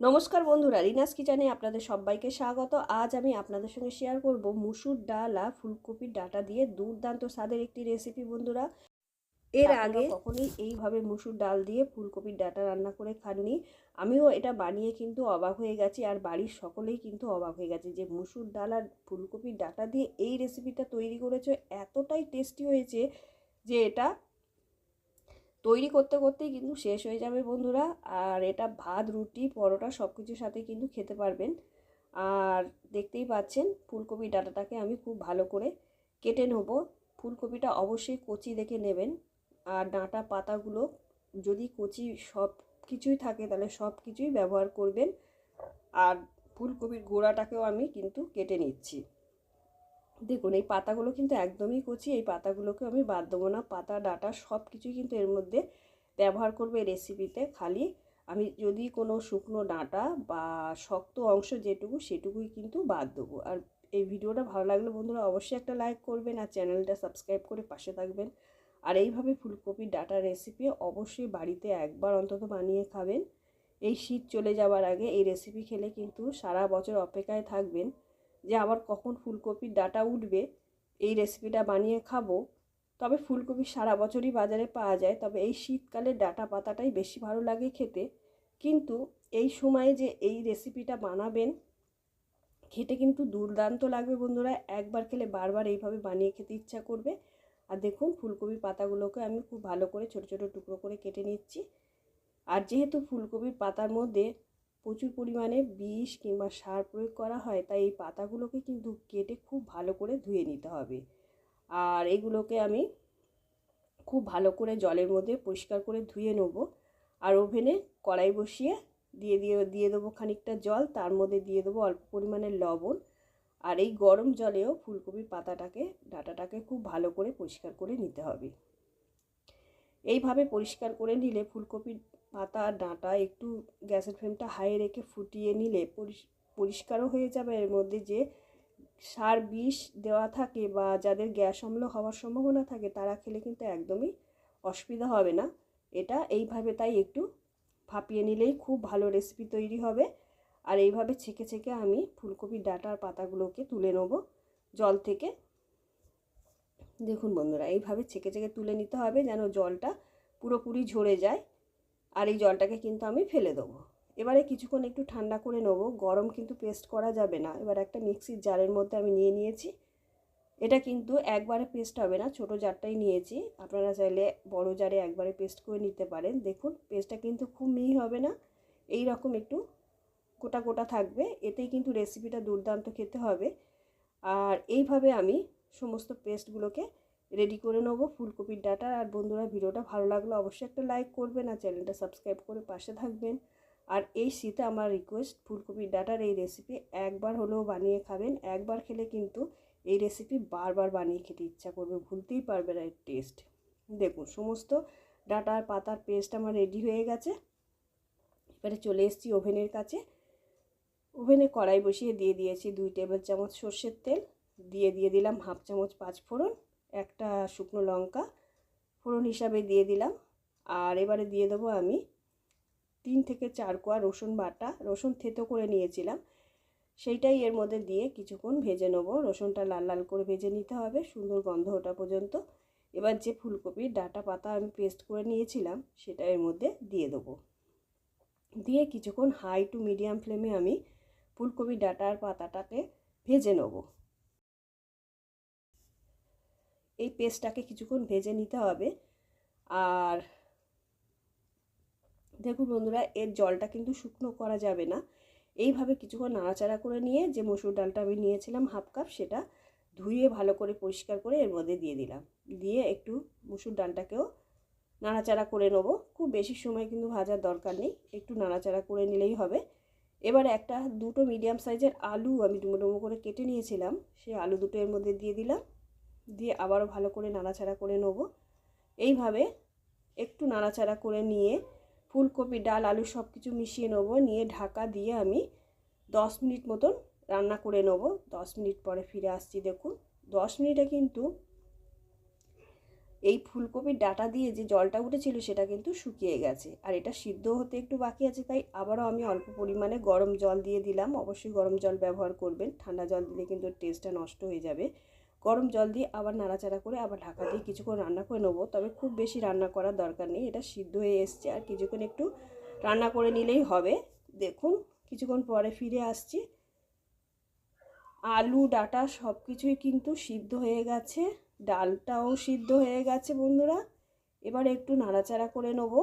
নমস্কার বন্ধুরা রিনাস কিচেনে আপনাদের সবাইকে স্বাগত। আজ আমি আপনাদের সঙ্গে শেয়ার করব মুসুর ডাল আর ফুলকপির ডাটা দিয়ে দুর্দান্ত স্বাদের একটি রেসিপি বন্ধুরা। এর আগে কখনোই এইভাবে মুসুর ডাল দিয়ে ফুলকপির ডাটা রান্না করে খাননি। আমিও এটা বানিয়ে কিন্তু অবাক হয়ে গেছি আর বাড়ির সকলেই কিন্তু অবাক হয়ে গেছে যে মুসুর ডাল আর ফুলকপির ডাটা দিয়ে এই রেসিপিটা তৈরি করেছে। এতটাই টেস্টি হয়েছে যে এটা তৈরি করতে করতেই কিন্তু শেষ হয়ে যাবে বন্ধুরা। আর এটা ভাত, রুটি, পরোটা সব কিছুর সাথে কিন্তু খেতে পারবেন। আর দেখতেই পাচ্ছেন ফুলকপি ডাটাটাকে আমি খুব ভালো করে কেটে নেব। ফুলকপিটা অবশ্যই কচি দেখে নেবেন। আর ডাঁটা পাতাগুলো যদি কচি সব কিছুই থাকে তাহলে সব কিছুই ব্যবহার করবেন। আর ফুলকপির গোড়াটাকেও আমি কিন্তু কেটে নিচ্ছি। দেখুন, এই পাতাগুলো কিন্তু একদমই কচি, এই পাতাগুলোকে আমি বাদ দেবো না। পাতা, ডাটা সব কিছুই কিন্তু এর মধ্যে ব্যবহার করবে রেসিপিতে খালি আমি যদি কোনো শুকনো ডাঁটা বা শক্ত অংশ যেটুকু, সেটুকুই কিন্তু বাদ দেবো। আর এই ভিডিওটা ভালো লাগলে বন্ধুরা অবশ্যই একটা লাইক করবেন আর চ্যানেলটা সাবস্ক্রাইব করে পাশে থাকবেন। আর এইভাবে ফুলকপির ডাটা রেসিপি অবশ্যই বাড়িতে একবার অন্তত বানিয়ে খাবেন। এই শীত চলে যাওয়ার আগে এই রেসিপি খেলে কিন্তু সারা বছর অপেক্ষায় থাকবেন। যে আবার কখন ফুলকপির ডাটা উঠবে, এই রেসিপিটা বানিয়ে খাব। তবে ফুলকপি সারা বছরই বাজারে পাওয়া যায়, তবে এই শীতকালে ডাটা পাতাটাই বেশি ভালো লাগে খেতে। কিন্তু এই সময়ে যে এই রেসিপিটা বানাবেন, খেতে কিন্তু দুর্দান্ত লাগবে বন্ধুরা। একবার খেলে বারবার এইভাবে বানিয়ে খেতে ইচ্ছা করবে। আর দেখুন ফুলকপির পাতাগুলোকে আমি খুব ভালো করে ছোট ছোট টুকরো করে কেটে নিচ্ছি। আর যেহেতু ফুলকপির পাতার মধ্যে প্রচুর পরিমাণে বিষ কিংবা সার প্রয়োগ করা হয়, তাই এই পাতাগুলোকে কিন্তু কেটে খুব ভালো করে ধুয়ে নিতে হবে। আর এগুলোকে আমি খুব ভালো করে জলের মধ্যে পরিষ্কার করে ধুয়ে নেব। আর ওভেনে কড়াই বসিয়ে দিয়ে দিয়ে দিয়ে দেবো খানিকটা জল, তার মধ্যে দিয়ে দেবো অল্প পরিমাণে লবণ। আর এই গরম জলেও ফুলকপির পাতাটাকে, ডাটাটাকে খুব ভালো করে পরিষ্কার করে নিতে হবে। এইভাবে পরিষ্কার করে নিলে ফুলকপির পাতা, ডাঁটা একটু গ্যাসের ফ্লেমটা হাই রেখে ফুটিয়ে নিলে পরিষ্কারও হয়ে যাবে। এর মধ্যে যে সার বিষ দেওয়া থাকে বা যাদের গ্যাস অম্ল হওয়ার সম্ভাবনা থাকে, তারা খেলে কিন্তু একদমই অসুবিধা হবে না। এটা এইভাবে তাই একটু ফাঁপিয়ে নিলেই খুব ভালো রেসিপি তৈরি হবে। আর এইভাবে ছেঁকে ছেঁকে আমি ফুলকপির ডাটার পাতাগুলোকে তুলে নেব জল থেকে। দেখুন বন্ধুরা, এইভাবে ছেঁকে ছেঁকে তুলে নিতে হবে যেন জলটা পুরোপুরি ঝরে যায়। আর এই জলটাকে কিন্তু আমি ফেলে দেবো। এবারে কিছুক্ষণ একটু ঠান্ডা করে নেব। গরম কিন্তু পেস্ট করা যাবে না। এবার একটা মিক্সির জারের মধ্যে আমি নিয়ে নিয়েছি। এটা কিন্তু একবারে পেস্ট হবে না, ছোট জারটাই নিয়েছি। আপনারা চাইলে বড় জারে একবারে পেস্ট করে নিতে পারেন। দেখুন, পেস্টটা কিন্তু খুব মিহি হবে না। এই রকম একটু গোটা গোটা থাকবে। এতেই কিন্তু রেসিপিটা দুর্দান্ত খেতে হবে। আর এইভাবে আমি সমস্ত পেস্টগুলোকে রেডি করে নেব ফুলকপির ডাটা। আর বন্ধুরা, ভিডিওটা ভালো লাগলে অবশ্যই একটা লাইক করবেন আর চ্যানেলটা সাবস্ক্রাইব করে পাশে থাকবেন। আর এই শীতে আমার রিকোয়েস্ট ফুলকপির ডাটার এই রেসিপি একবার হলেও বানিয়ে খাবেন। একবার খেলে কিন্তু এই রেসিপি বারবার বানিয়ে খেতে ইচ্ছা করবে, ভুলতেই পারবে না এর টেস্ট দেখুন, সমস্ত ডাটার পাতার পেস্ট আমার রেডি হয়ে গেছে। এবারে চলে এসেছি ওভেনের কাছে। ওভেনে কড়াই বসিয়ে দিয়ে দিয়েছি দুই টেবিল চামচ সর্ষের তেল। দিয়ে দিয়ে দিলাম হাফ চামচ পাঁচ ফোড়ন একটা শুকনো লঙ্কা ফোড়ন হিসাবে দিয়ে দিলাম। আর এবারে দিয়ে দেবো আমি তিন থেকে চার কোয়া রসুন বাটা। রসুন থেতো করে নিয়েছিলাম। সেইটাই এর মধ্যে দিয়ে কিছুক্ষণ ভেজে নেব। রসুনটা লাল লাল করে ভেজে নিতে হবে, সুন্দর গন্ধ ওটা পর্যন্ত। এবার যে ফুলকপির ডাটা পাতা আমি পেস্ট করে নিয়েছিলাম, সেটা এর মধ্যে দিয়ে দেবো। দিয়ে কিছুক্ষণ হাই টু মিডিয়াম ফ্লেমে আমি ফুলকপি ডাটার পাতাটাকে ভেজে নেব। এই পেস্টটাকে কিছুক্ষণ ভেজে নিতে হবে। আর দেখুন বন্ধুরা, এর জলটা কিন্তু শুকনো করা যাবে না। এইভাবে কিছুক্ষণ নাড়াচাড়া করে নিয়ে যে মসুর ডালটা আমি নিয়েছিলাম হাফ কাপ, সেটা ধুয়ে ভালো করে পরিষ্কার করে এর মধ্যে দিয়ে দিলাম। দিয়ে একটু মসুর ডালটাকেও নাড়াচাড়া করে নেব। খুব বেশি সময় কিন্তু ভাজার দরকার নেই, একটু নাড়াচাড়া করে নিলেই হবে। এবার একটা দুটো মিডিয়াম সাইজের আলু আমি ডুমো ডুমো করে কেটে নিয়েছিলাম, সেই আলু দুটো এর মধ্যে দিয়ে দিলাম। দিয়ে আবারও ভালো করে নাড়াচাড়া করে নেব। এইভাবে একটু নাড়াচাড়া করে নিয়ে ফুলকপি, ডাল, আলু সব কিছু মিশিয়ে নেব। নিয়ে ঢাকা দিয়ে আমি দশ মিনিট মতন রান্না করে নেব। দশ মিনিট পরে ফিরে আসছি, দেখুন। দশ মিনিটে কিন্তু এই ফুলকপির ডাটা দিয়ে যে জলটা উঠেছিল সেটা কিন্তু শুকিয়ে গেছে। আর এটা সিদ্ধ হতে একটু বাকি আছে, তাই আবারও আমি অল্প পরিমাণে গরম জল দিয়ে দিলাম। অবশ্যই গরম জল ব্যবহার করবেন, ঠান্ডা জল দিলে কিন্তু টেস্টটা নষ্ট হয়ে যাবে। গরম জল দিয়ে আবার নাড়াচাড়া করে আবার ঢাকা দিয়ে কিছুক্ষণ রান্না করে নেব। তবে খুব বেশি রান্না করার দরকার নেই, এটা সিদ্ধ হয়ে এসছে। আর কিছুক্ষণ একটু রান্না করে নিলেই হবে। দেখুন, কিছুক্ষণ পরে ফিরে আসছি। আলু, ডাটা সব কিছুই কিন্তু সিদ্ধ হয়ে গেছে। ডালটাও সিদ্ধ হয়ে গেছে, বন্ধুরা। এবার একটু নাড়াচাড়া করে নেব।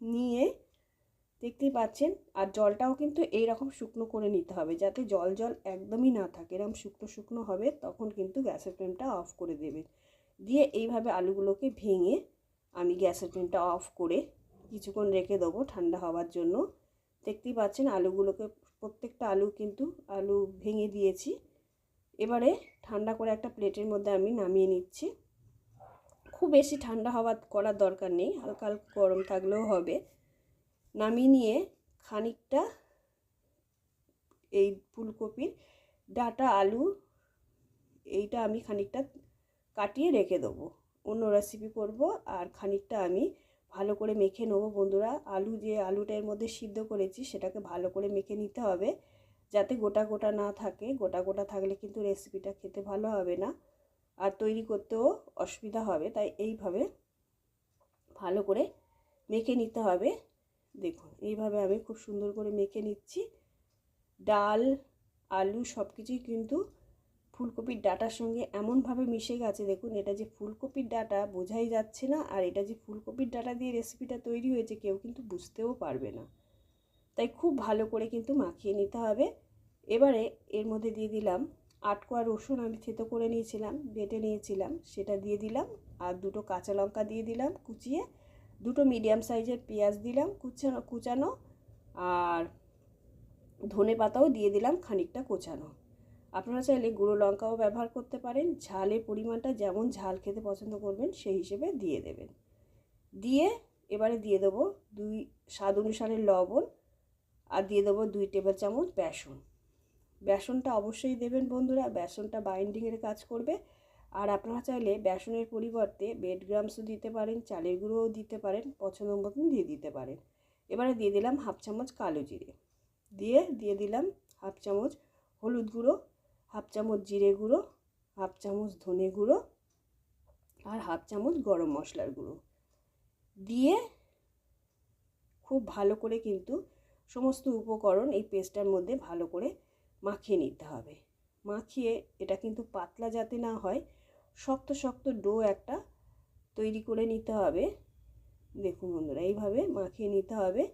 নিয়ে দেখতেই পাচ্ছেন, আর জলটাও কিন্তু এই রকম শুকনো করে নিতে হবে যাতে জল জল একদমই না থাকে। এরকম শুকনো শুকনো হবে, তখন কিন্তু গ্যাসের ফ্লেমটা অফ করে দেবেন। দিয়ে এইভাবে আলুগুলোকে ভেঙে আমি গ্যাসের ফ্লেমটা অফ করে কিছুক্ষণ রেখে দেবো ঠান্ডা হওয়ার জন্য। দেখতেই পাচ্ছেন আলুগুলোকে, প্রত্যেকটা আলু কিন্তু আলু ভেঙে দিয়েছি। এবারে ঠান্ডা করে একটা প্লেটের মধ্যে আমি নামিয়ে নিচ্ছি। খুব বেশি ঠান্ডা হওয়ার করার দরকার নেই, হালকা হালকা গরম থাকলেও হবে। নামিয়ে নিয়ে খানিকটা এই ফুলকপির ডাটা আলু, এইটা আমি খানিকটা কাটিয়ে রেখে দেবো। অন্য রেসিপি করব আর খানিকটা আমি ভালো করে মেখে নেব। বন্ধুরা, আলু যে আলুটার মধ্যে সিদ্ধ করেছি, সেটাকে ভালো করে মেখে নিতে হবে। যাতে গোটা গোটা না থাকে, গোটা গোটা থাকলে কিন্তু রেসিপিটা খেতে ভালো হবে না। আর তৈরি করতেও অসুবিধা হবে, তাই এইভাবে ভালো করে মেখে নিতে হবে। দেখুন, এইভাবে আমি খুব সুন্দর করে মেখে নিচ্ছি। ডাল, আলু সব কিছুই কিন্তু ফুলকপির ডাটার সঙ্গে এমনভাবে মিশে গেছে, দেখুন, এটা যে ফুলকপির ডাটা বোঝাই যাচ্ছে না, আর এটা যে ফুলকপির ডাটা দিয়ে রেসিপিটা তৈরি হয়েছে কেউ কিন্তু বুঝতেও পারবে না। তাই খুব ভালো করে কিন্তু মাখিয়ে নিতে হবে। এবারে এর মধ্যে দিয়ে দিলাম আটকোয়া রসুন, আমি থেতো করে নিয়েছিলাম, বেটে নিয়েছিলাম, সেটা দিয়ে দিলাম, আর দুটো কাঁচা লঙ্কা দিয়ে দিলাম কুচিয়ে। দুটো মিডিয়াম সাইজের পেঁয়াজ দিলাম, কুচানো কুচানো আর ধনে পাতাও দিয়ে দিলাম খানিকটা কোচানো। আপনারা চাইলে গুঁড়ো লঙ্কাও ব্যবহার করতে পারেন, ঝালের পরিমাণটা যেমন ঝাল খেতে পছন্দ করবেন সেই হিসেবে দিয়ে দেবেন। দিয়ে এবারে দিয়ে দেবো দুই, স্বাদ অনুসারে লবণ আর দিয়ে দেবো দুই টেবিল চামচ বেসন। বেসনটা অবশ্যই দেবেন বন্ধুরা, বেসনটা বাইন্ডিংয়ের কাজ করবে। আর আপনারা চাইলে বেসনের পরিবর্তে বেড গ্রামসও দিতে পারেন, চালের গুঁড়োও দিতে পারেন, পছন্দ মতন দিয়ে দিতে পারেন। এবারে দিয়ে দিলাম হাফ চামচ কালো জিরে। দিয়ে দিয়ে দিলাম হাফ চামচ হলুদ গুঁড়ো, হাফ চামচ জিরে গুঁড়ো, হাফ চামচ ধনে গুঁড়ো আর হাফ চামচ গরম মশলার গুঁড়ো। দিয়ে খুব ভালো করে কিন্তু সমস্ত উপকরণ এই পেস্টটার মধ্যে ভালো করে মাখিয়ে নিতে হবে। মাখিয়ে এটা কিন্তু পাতলা যাতে না হয় শক্ত শক্ত ডো একটা তৈরি করে নিতে হবে। দেখুন বন্ধুরা, এইভাবে মাখিয়ে নিতে হবে।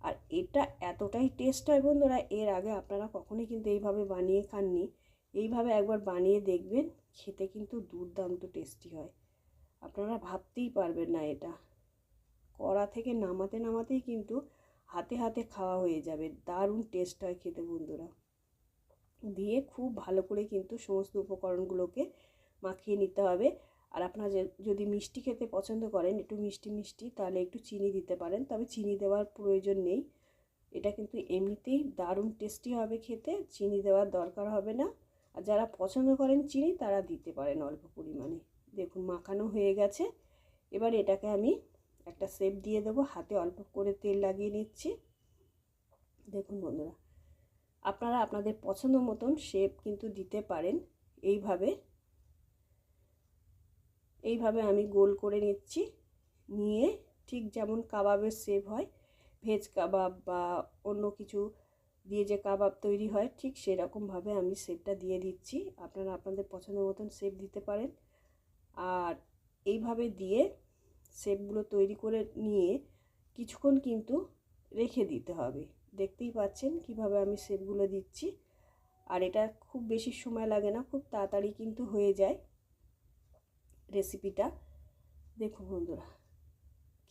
আর এটা এতটাই টেস্ট হয় বন্ধুরা, এর আগে আপনারা কখনোই কিন্তু এইভাবে বানিয়ে খাননি। এইভাবে একবার বানিয়ে দেখবেন, খেতে কিন্তু দুর্দান্ত টেস্টি হয়। আপনারা ভাবতেই পারবেন না এটা। কড়া থেকে নামাতে, নামাতেই কিন্তু হাতে হাতে খাওয়া হয়ে যাবে। দারুণ টেস্ট হয় খেতে বন্ধুরা। দিয়ে খুব ভালো করে কিন্তু সমস্ত উপকরণগুলোকে মাখিয়ে নিতে হবে। আর আপনারা যদি মিষ্টি খেতে পছন্দ করেন, একটু মিষ্টি মিষ্টি, তাহলে একটু চিনি দিতে পারেন। তবে চিনি দেওয়ার প্রয়োজন নেই। এটা কিন্তু এমনিতেই দারুণ টেস্টি হবে খেতে। চিনি দেওয়ার দরকার হবে না। আর যারা পছন্দ করেন চিনি, তারা দিতে পারেন অল্প পরিমাণে। দেখুন, মাখানো হয়ে গেছে। এবার এটাকে আমি একটা সেপ দিয়ে দেবো। হাতে অল্প করে তেল লাগিয়ে নিচ্ছি। দেখুন বন্ধুরা, আপনারা আপনাদের পছন্দ মতন শেপ কিন্তু দিতে পারেন। এইভাবে এইভাবে আমি গোল করে নিচ্ছি। নিয়ে ঠিক যেমন কাবাবের শেপ হয় ভেজ কাবাব বা অন্য কিছু দিয়ে যে কাবাব তৈরি হয়, ঠিক সেরকমভাবে আমি শেপটা দিয়ে দিচ্ছি। আপনারা আপনাদের পছন্দ মতন শেপ দিতে পারেন। আর এইভাবে দিয়ে শেপগুলো তৈরি করে নিয়ে কিছুক্ষণ কিন্তু রেখে দিতে হবে। দেখতেই পাচ্ছেন কীভাবে আমি শেপগুলো দিচ্ছি। আর এটা খুব বেশি সময় লাগে না, খুব তাড়াতাড়ি কিন্তু হয়ে যায়। রেসিপিটা দেখুন বন্ধুরা,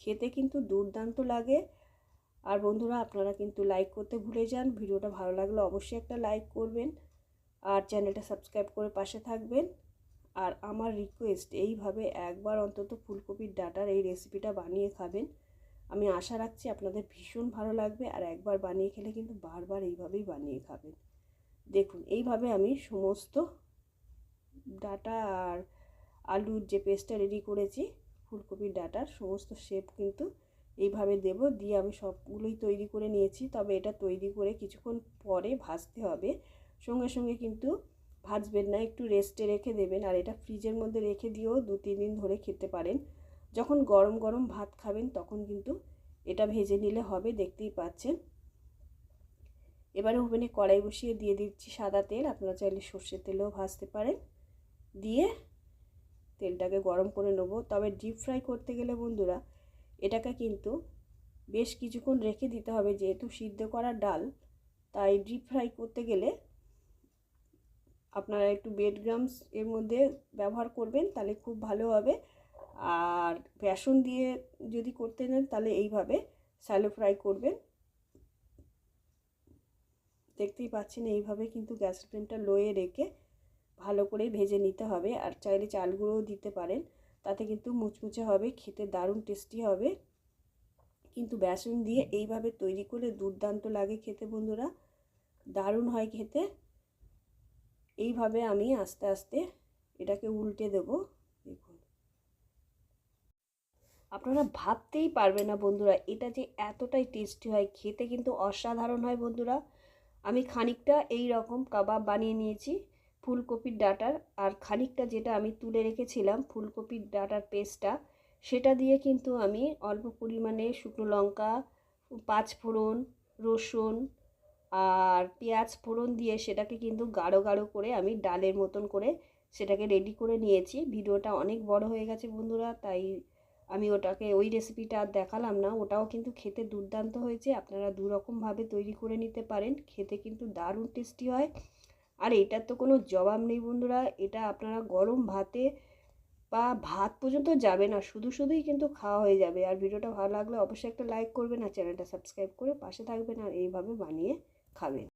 খেতে কিন্তু দুর্দান্ত লাগে। আর বন্ধুরা, আপনারা কিন্তু লাইক করতে ভুলে যান। ভিডিওটা ভালো লাগলে অবশ্যই একটা লাইক করবেন। আর চ্যানেলটা সাবস্ক্রাইব করে পাশে থাকবেন। আর আমার রিকোয়েস্ট এইভাবে একবার অন্তত ফুলকপির ডাটার এই রেসিপিটা বানিয়ে খাবেন। আমি আশা রাখছি আপনাদের ভীষণ ভালো লাগবে। আর একবার বানিয়ে খেলে কিন্তু বারবার এইভাবেই বানিয়ে খাবেন। দেখুন, এইভাবে আমি সমস্ত ডাটা আর আলুর যে পেস্টটা রেডি করেছি ফুলকপির ডাটার সমস্ত শেপ কিন্তু এইভাবে দেব। দিয়ে আমি সবগুলোই তৈরি করে নিয়েছি, তবে এটা তৈরি করে কিছুক্ষণ পরে ভাজতে হবে। সঙ্গে সঙ্গে কিন্তু ভাজবেন না, একটু রেস্টে রেখে দেবেন। আর এটা ফ্রিজের মধ্যে রেখে দিয়েও দু, তিন দিন ধরে খেতে পারেন। যখন গরম গরম ভাত খাবেন, তখন কিন্তু এটা ভেজে নিলে হবে, দেখতেই পাচ্ছেন। এবারে ওভেনে কড়াই বসিয়ে দিয়ে দিচ্ছি সাদা তেল। আপনারা চাইলে সর্ষের তেলেও ভাজতে পারেন। দিয়ে তেলটাকে গরম করে নেব। তবে ডিপ ফ্রাই করতে গেলে বন্ধুরা, এটাকে কিন্তু বেশ কিছুক্ষণ রেখে দিতে হবে। যেহেতু সিদ্ধ করা ডাল, তাই ডিপ ফ্রাই করতে গেলে আপনারা একটু বেড গ্রামস এর মধ্যে ব্যবহার করবেন, তাহলে খুব ভালো হবে। আর বেসন দিয়ে যদি করতে নেন, তাহলে এইভাবে স্যালো ফ্রাই করবেন। দেখতেই পাচ্ছেন, এইভাবে কিন্তু গ্যাস ফ্লেমটা লোয়ে রেখে ভালো করে ভেজে নিতে হবে। আর চাইলে চালগুলোও দিতে পারেন। তাতে কিন্তু মুচমুচে হবে, খেতে দারুণ টেস্টি হবে। কিন্তু বেসন দিয়ে এইভাবে তৈরি করে দুর্দান্ত লাগে খেতে বন্ধুরা। দারুণ হয় খেতে। এইভাবে আমি আস্তে আস্তে এটাকে উল্টে দেব। দেখুন। আপনারা ভাবতেই পারবে না বন্ধুরা, এটা যে এতটাই টেস্টি হয়। খেতে কিন্তু অসাধারণ হয় বন্ধুরা। আমি খানিকটা এই রকম কাবাব বানিয়ে নিয়েছি। ফুলকপির ডাটার আর খানিকটা যেটা আমি তুলে রেখেছিলাম ফুলকপির ডাটার পেস্টটা, সেটা দিয়ে কিন্তু আমি অল্প পরিমাণে শুকনো লঙ্কা, পাঁচ ফোড়ন, রসুন আর পেঁয়াজ ফোড়ন দিয়ে সেটাকে কিন্তু গাঢ় গাঢ় করে আমি ডালের মতন করে সেটাকে রেডি করে নিয়েছি। ভিডিওটা অনেক বড় হয়ে গেছে বন্ধুরা, তাই আমি ওটাকে, ওই রেসিপিটা আর দেখালাম না। ওটাও কিন্তু খেতে দুর্দান্ত হয়েছে। আপনারা দুরকমভাবে তৈরি করে নিতে পারেন। খেতে কিন্তু দারুণ টেস্টি হয়। আর এটার তো কোনো জবাব নেই বন্ধুরা, এটা আপনারা গরম ভাতে বা ভাত পর্যন্ত যাবে না, শুধু শুধুই কিন্তু খাওয়া হয়ে যাবে। আর ভিডিওটা ভালো লাগলে অবশ্যই একটা লাইক করবেন আর চ্যানেলটা সাবস্ক্রাইব করে পাশে থাকবেন আর এইভাবে বানিয়ে খাবেন।